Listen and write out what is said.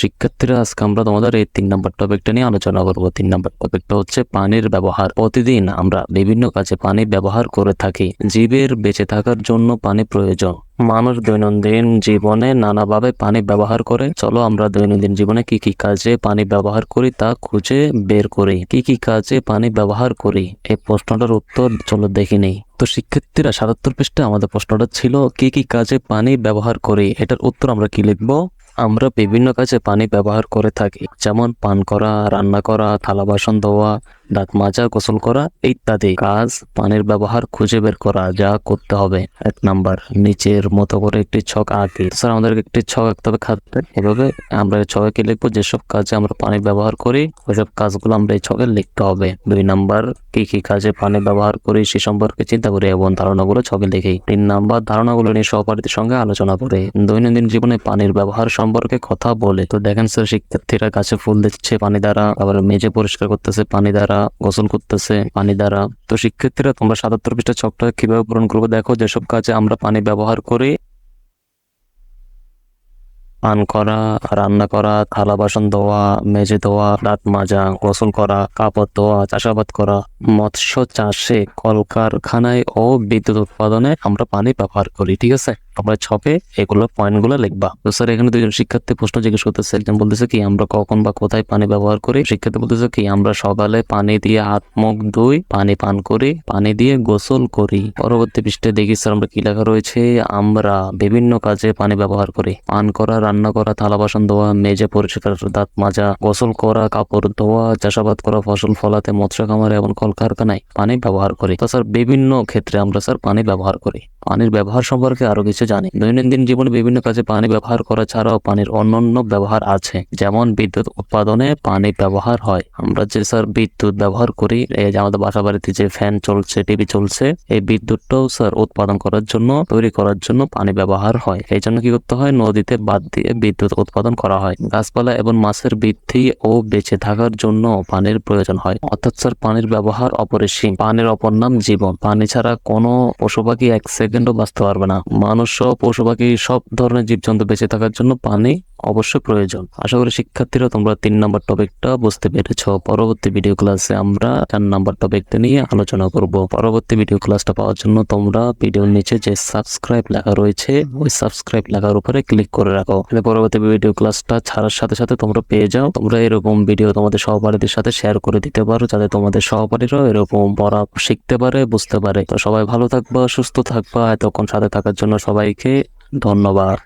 শিক্ষার্থীরা আজকে আমরা তোমাদের এই তিন নম্বর টপিকটা নিয়ে আলোচনা করব। তিন নম্বর টপিকটা হচ্ছে পানির ব্যবহার। প্রতিদিন আমরা বিভিন্ন কাজে পানি ব্যবহার করে থাকি। জীবের বেঁচে থাকার জন্য পানি প্রয়োজন। মানুষ দৈনন্দিন জীবনে নানাভাবে পানি ব্যবহার করে। চলো আমরা দৈনন্দিন জীবনে কি কি কাজে পানি ব্যবহার করি তা খুঁজে বের করি। কি কি কাজে পানি ব্যবহার করি? এই প্রশ্নটার উত্তর চলো দেখি নেই। তো শিক্ষার্থীরা সাতাত্তর পৃষ্ঠে আমাদের প্রশ্নটা ছিল, কি কি কাজে পানি ব্যবহার করি? এটার উত্তর আমরা কি লিখব? আমরা বিভিন্ন কাজে পানি ব্যবহার করে থাকি। যেমন পান করা, রান্না করা, থালা বাসন ধোয়া দাঁত মাজা, গোসল করা ইত্যাদি কাজ পানির ব্যবহার খুঁজে বের করা যা করতে হবে। এক নাম্বার, নিচের মতো করে একটি ছক আঁকি। স্যার আমাদেরকে একটি ছক আঁকতে হবে খাতে এভাবে আমরা ছকে কি লিখব যেসব কাজে আমরা পানি ব্যবহার করি, ওইসব কাজগুলো আমরা এই ছকে লিখতে হবে। দুই নাম্বার, কি কি কাজে পানি ব্যবহার করি সে সম্পর্কে চিন্তা করি এবং ধারণাগুলো ছকে লিখি। তিন নাম্বার, ধারণাগুলো নিয়ে সহপাঠীদের সঙ্গে আলোচনা করে। দৈনন্দিন জীবনে পানির ব্যবহার সম্পর্কে কথা বলে। তো দেখেন স্যার, শিক্ষার্থীরা গাছে ফুল দিচ্ছে পানি দ্বারা, আবার মেঝে পরিষ্কার করতেছে পানি দ্বারা। গোসল করতেছে, পানি দ্বারা। তো শিক্ষার্থীরা তোমরা সাতাত্তর পৃষ্ঠা ছকটা কীভাবে পূরণ করব? দেখো, যেসব কাজে আমরা পানি ব্যবহার করি, পান করা, রান্না করা, থালা, বাসন ধোয়া, মেজে ধোয়া দাঁত মাজা, গোসল করা, কাপড় ধোয়া, চাষাবাদ করা, মৎস্য চাষে, কলকারখানায় ও বিদ্যুৎ উৎপাদনে আমরা পানি ব্যবহার করি, ঠিক আছে? আমরা ছপে এগুলো পয়েন্টগুলো লিখবা। তো স্যার, এখানে দুজন শিক্ষার্থী প্রশ্ন জিজ্ঞেস করতেছে। একজন বলতেছে কি, আমরা কখন বা কোথায় পানি ব্যবহার করি? শিক্ষার্থী বলতেছে কি, আমরা সকালে পানি দিয়ে হাত, মুখ ধুই, পানি পান করি, পানি দিয়ে গোসল করি। পরবর্তী পৃষ্ঠে দেখি, স্যার, আমরা কি লেখা রয়েছে? আমরা বিভিন্ন কাজে পানি ব্যবহার করি। পান করা, রান্না করা, থালা, বাসন ধোয়া, মেজে পরিষ্কার, দাঁত মাজা, গোসল করা, কাপড় ধোয়া, চাষাবাদ করা, ফসল ফলাতে মৎস্য খামারে এবং কলকারখানায় পানি ব্যবহার করি। তো স্যার, বিভিন্ন ক্ষেত্রে আমরা, স্যার, পানি ব্যবহার করি। পানির ব্যবহার সম্পর্কে আরও কিছু জানি। দৈনন্দিন জীবনে বিভিন্ন কাজে পানি ব্যবহার করা ছাড়াও পানির অন্যান্য ব্যবহার আছে, যেমন বিদ্যুৎ উৎপাদনে পানি ব্যবহার হয়। আমরা যে স্যার বিদ্যুৎ ব্যবহার করি, এই যে আমাদের বাসা বাড়িতে যে ফ্যান চলছে, টিভি চলছে, এই বিদ্যুৎটাও স্যার উৎপাদন করার জন্য, তৈরি করার জন্য পানি ব্যবহার হয়। এই জন্য কি করতে হয়? নদীতে বাদ দিয়ে বিদ্যুৎ উৎপাদন করা হয়। গাছপালা এবং মাছের বৃদ্ধি ও বেঁচে থাকার জন্য পানির প্রয়োজন হয়। অর্থাৎ স্যার, পানির ব্যবহার অপরিসীম। পানির অপর নাম জীবন। পানি ছাড়া কোনো পশু পাখি এক সেকেন্ডও বাঁচতে পারবে না। মানুষ সহ পশু পাখি সব ধরনের জীবজন্তু বেঁচে থাকার জন্য পানি অবশ্যই প্রয়োজন। আশা করি শিক্ষার্থীরা তোমরা তিন নম্বর টপিকটা বুঝতে পেরেছ। পরবর্তী ভিডিও ক্লাসে আমরা চার নম্বর টপিকটা নিয়ে আলোচনা করব। পরবর্তী ভিডিও ক্লাসটা পাওয়ার জন্য তোমরা ভিডিওর নিচে যে সাবস্ক্রাইব লেখা রয়েছে, ওই সাবস্ক্রাইব লেখার উপরে ক্লিক করে রাখো। পরবর্তী ভিডিও ক্লাসটা ছাড়ার সাথে সাথে তোমরা পেয়ে যাও। তোমরা এরকম ভিডিও তোমাদের সহপাঠীদের সাথে শেয়ার করে দিতে পারো, যাতে তোমাদের সহপাঠীরাও এরকম পড়া শিখতে পারে, বুঝতে পারে। তো সবাই ভালো থাকবা, সুস্থ থাকবা। এতক্ষণ সাথে থাকার জন্য সবাইকে ধন্যবাদ।